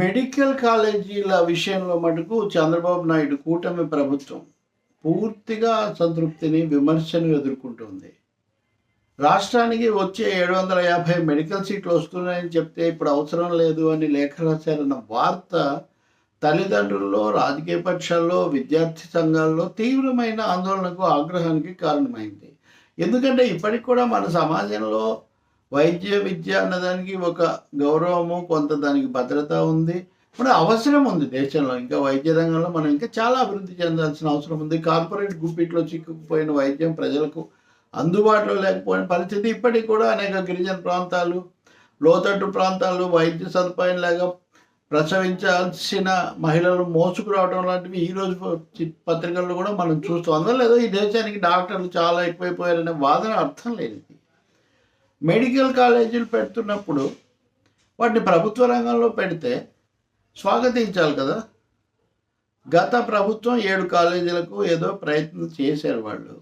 Medical కాలేజీల విషయంలో మటుకు చంద్రబాబు నాయుడు కూటమి ప్రభుత్వం పూర్తిగా సంతృప్తిని విమర్శను ఎదుర్కొంటుంది. రాష్ట్రానికి వచ్చే ఏడు వందల యాభై మెడికల్ సీట్లు వస్తున్నాయని చెప్తే ఇప్పుడు అవసరం లేదు అని లేఖ రాశారన్న వార్త తల్లిదండ్రుల్లో రాజకీయ పక్షాల్లో విద్యార్థి సంఘాల్లో తీవ్రమైన ఆందోళనకు ఆగ్రహానికి కారణమైంది. ఎందుకంటే ఇప్పటికి కూడా మన సమాజంలో వైద్య విద్య అన్నదానికి ఒక గౌరవము కొంత దానికి భద్రత ఉంది. మన అవసరం ఉంది దేశంలో. ఇంకా వైద్య రంగంలో మనం ఇంకా చాలా అభివృద్ధి చెందాల్సిన అవసరం ఉంది. కార్పొరేట్ గుప్పిట్లో చిక్కుకుపోయిన వైద్యం ప్రజలకు అందుబాటులో లేకపోయిన పరిస్థితి ఇప్పటికి కూడా అనేక గిరిజన ప్రాంతాలు లోతట్టు ప్రాంతాలు వైద్య సదుపాయం లేక ప్రసవించాల్సిన మహిళలు మోసుకురావడం లాంటివి ఈరోజు పత్రికల్లో కూడా మనం చూస్తాం అందువల్ల ఏదో ఈ దేశానికి డాక్టర్లు చాలా ఎక్కువైపోయారనే వాదన అర్థం లేదు మెడికల్ కాలేజీలు పెడుతున్నప్పుడు వాటిని ప్రభుత్వ రంగంలో పెడితే స్వాగతించాలి కదా. గత ప్రభుత్వం ఏడు కాలేజీలకు ఏదో ప్రయత్నం చేశారు వాళ్ళు.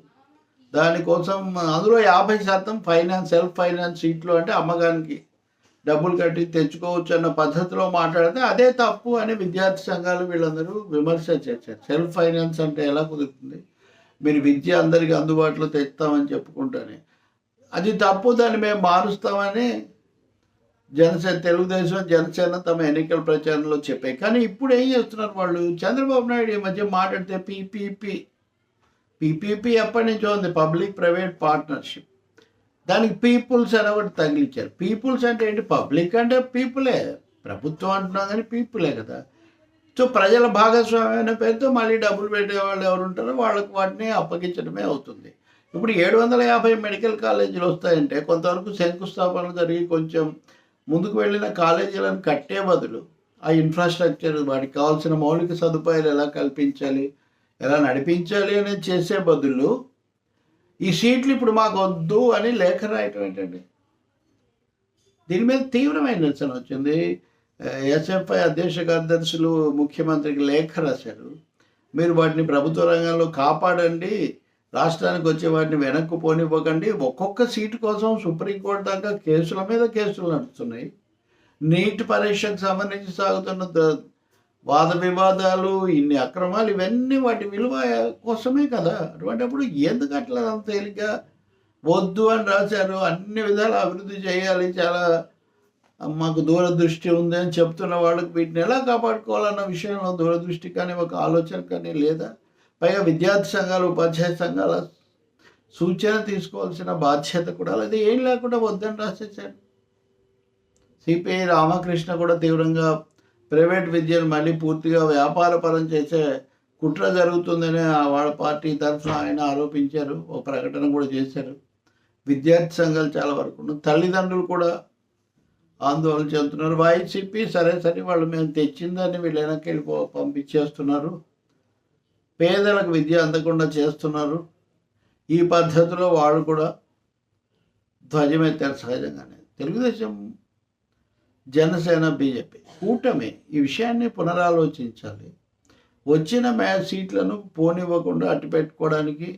దానికోసం అందులో యాభై శాతం ఫైనాన్స్ సెల్ఫ్ ఫైనాన్స్ సీట్లు అంటే అమ్మగానికి డబ్బులు కట్టి తెచ్చుకోవచ్చు అన్న పద్ధతిలో మాట్లాడితే అదే తప్పు అని విద్యార్థి సంఘాలు వీళ్ళందరూ విమర్శ చేశారు. సెల్ఫ్ ఫైనాన్స్ అంటే ఎలా కుదురుతుంది? మీరు విద్య అందరికీ అందుబాటులో తెస్తామని చెప్పుకుంటానే. అది తప్పు దాన్ని మేము మారుస్తామని జనసేన తెలుగుదేశం జనసేన తమ ఎన్నికల ప్రచారంలో చెప్పాయి. కానీ ఇప్పుడు ఏం చేస్తున్నారు వాళ్ళు? చంద్రబాబు నాయుడు ఈ మధ్య మాట్లాడితే పీపీపీ పీపీపీ ఎప్పటి నుంచో ఉంది పబ్లిక్ ప్రైవేట్ పార్ట్నర్షిప్. దానికి పీపుల్స్ అని ఒకటి తగిలించారు. పీపుల్స్ అంటే ఏంటి? పబ్లిక్ అంటే పీపులే. ప్రభుత్వం అంటున్నాం కానీ పీపులే కదా. సో ప్రజల భాగస్వామ్యం అనే పేరుతో మళ్ళీ డబ్బులు పెట్టే వాళ్ళు ఎవరు ఉంటారో వాళ్ళకి వాటిని అప్పగించడమే అవుతుంది. ఇప్పుడు ఏడు వందల యాభై మెడికల్ కాలేజీలు వస్తాయంటే కొంతవరకు శంకుస్థాపనలు జరిగి కొంచెం ముందుకు వెళ్ళిన కాలేజీలను కట్టే బదులు ఆ ఇన్ఫ్రాస్ట్రక్చర్ వాటికి కావాల్సిన మౌలిక సదుపాయాలు ఎలా కల్పించాలి ఎలా నడిపించాలి అనేది చేసే బదులు ఈ సీట్లు ఇప్పుడు మాకు వద్దు అని లేఖ రాయటం ఏంటండి? దీని మీద తీవ్రమైన నిరసన వచ్చింది. ఎస్ఎఫ్ఐ అధ్యక్ష కార్యదర్శులు ముఖ్యమంత్రికి లేఖ రాశారు. మీరు వాటిని ప్రభుత్వ రంగంలో కాపాడండి రాష్ట్రానికి వచ్చే వాటిని వెనక్కు పోనివ్వకండి. ఒక్కొక్క సీటు కోసం సుప్రీంకోర్టు దాకా కేసుల మీద కేసులు నడుస్తున్నాయి. నీట్ పరీక్షకు సంబంధించి సాగుతున్న వాద వివాదాలు ఇన్ని అక్రమాలు ఇవన్నీ వాటి విలువ కోసమే కదా. అటువంటిప్పుడు ఎందుకు అట్లా అంత తేలిక వద్దు అని రాశారు? అన్ని విధాలు అభివృద్ధి చేయాలి. చాలా మాకు దూరదృష్టి ఉంది అని చెప్తున్న వాళ్ళకి వీటిని ఎలా కాపాడుకోవాలన్న విషయంలో దూరదృష్టి కానీ ఒక ఆలోచన కానీ లేదా? పైగా విద్యార్థి సంఘాలు ఉపాధ్యాయ సంఘాల సూచన తీసుకోవాల్సిన బాధ్యత కూడా లేదా. ఏం లేకుండా వద్దని రాసేసాడు సిపిఐ రామకృష్ణ కూడా తీవ్రంగా ప్రైవేట్ విద్యను మళ్ళీ పూర్తిగా వ్యాపారపరం చేసే కుట్ర జరుగుతుందని ఆ వాళ్ళ పార్టీ తరఫున ఆయన ఆరోపించారు. ఒక ప్రకటన కూడా చేశారు. విద్యార్థి సంఘాలు చాలా వరకు ఉన్నాయి. తల్లిదండ్రులు కూడా ఆందోళన చెందుతున్నారు. వైసీపీ సరే సరే వాళ్ళు మేము తెచ్చిందని వీళ్ళు వెనక్కి వెళ్ళిపో పంపించేస్తున్నారు. పేదలకు విద్య అందకుండా చేస్తున్నారు. ఈ పద్ధతిలో వాళ్ళు కూడా ధ్వజమెత్తారు సహజంగానే. తెలుగుదేశం జనసేన బీజేపీ కూటమి ఈ విషయాన్ని పునరాలోచించాలి. వచ్చిన మ్యాచ్ సీట్లను పోనివ్వకుండా అట్టి పెట్టుకోవడానికి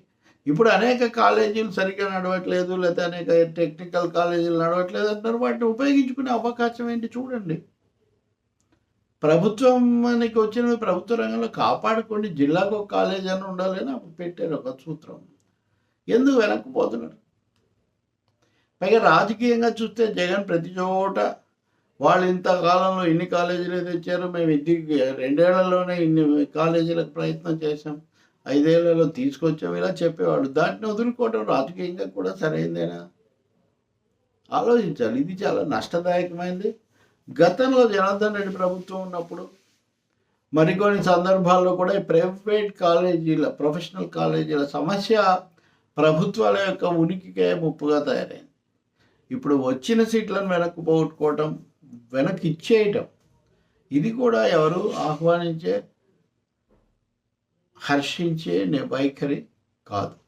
ఇప్పుడు అనేక కాలేజీలు సరిగ్గా నడవట్లేదు లేకపోతే అనేక టెక్నికల్ కాలేజీలు నడవట్లేదు అంటారు వాటిని ఉపయోగించుకునే అవకాశం ఏంటి చూడండి. ప్రభుత్వానికి వచ్చిన ప్రభుత్వ రంగంలో కాపాడుకోండి. జిల్లాకు ఒక కాలేజ్ అని ఉండాలి అని అప్పుడు పెట్టారు ఒక సూత్రం. ఎందుకు వెనక్కి పోతున్నారు? పైగా రాజకీయంగా చూస్తే జగన్ ప్రతి చోట వాళ్ళు ఇంత కాలంలో ఇన్ని కాలేజీలు తెచ్చారు మేము ఇది రెండేళ్ళలోనే ఇన్ని కాలేజీలకు ప్రయత్నం చేశాం ఐదేళ్ళలో తీసుకొచ్చాం ఇలా చెప్పేవాడు దాన్ని వదులుకోవడం రాజకీయంగా కూడా సరైందేనా? ఆలోచించాలి. ఇది చాలా నష్టదాయకమైంది. గతంలో జనార్దన్ రెడ్డి ప్రభుత్వం ఉన్నప్పుడు మరికొన్ని సందర్భాల్లో కూడా ఈ ప్రైవేట్ కాలేజీల ప్రొఫెషనల్ కాలేజీల సమస్య ప్రభుత్వాల యొక్క ఉనికికే ముప్పుగా తయారైంది. ఇప్పుడు వచ్చిన సీట్లను వెనక్కి పోగొట్టుకోవటం వెనక్కి ఇచ్చేయటం ఇది కూడా ఎవరు ఆహ్వానించే హర్షించే నే- వైఖరి కాదు.